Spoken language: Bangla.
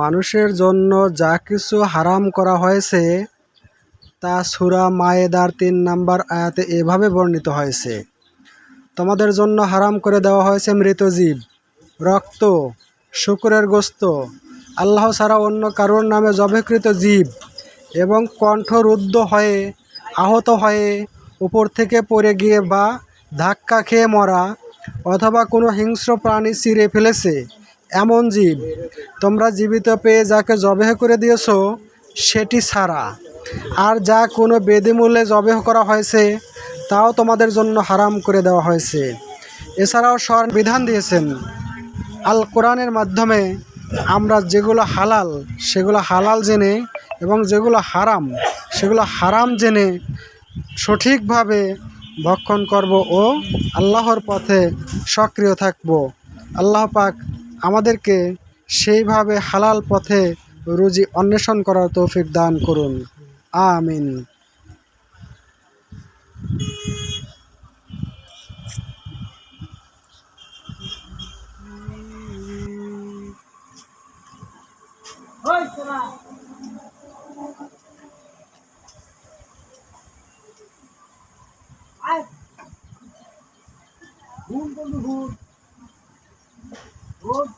মানুষের জন্য যা কিছু হারাম করা হয়েছে, তা সুরা মায়েদার তিন নম্বর আয়াতে এভাবে বর্ণিত হয়েছে। তোমাদের জন্য হারাম করে দেওয়া হয়েছে মৃত জীব, রক্ত, শুকুরের গোস্ত, আল্লাহ ছাড়া অন্য কারোর নামে জবেকৃত জীব এবং কণ্ঠরুদ্ধ হয়ে, আহত হয়ে, উপর থেকে পড়ে গিয়ে বা ধাক্কা খেয়ে মরা অথবা কোনো হিংস্র প্রাণী চিরে ফেলেছে এমন জীব। তোমরা জীবিত পেয়ে যাকে জবেহ করে দিয়েছ, সেটি ছাড়া আর যা কোনো বেদিমূল্যে জবেহ করা হয়েছে, তাও তোমাদের জন্য হারাম করে দেওয়া হয়েছে। এছাড়াও স্বর বিধান দিয়েছেন, আল কোরআনের মাধ্যমে আমরা যেগুলো হালাল, সেগুলো হালাল জেনে এবং যেগুলো হারাম, সেগুলো হারাম জেনে সঠিকভাবে ভক্ষণ করব ও আল্লাহর পথে সক্রিয় থাকব। আল্লাহ পাক আমাদেরকে সেইভাবে হালাল পথে রুজি অন্বেষণ করার তৌফিক দান করুন। আমিন। ঘুম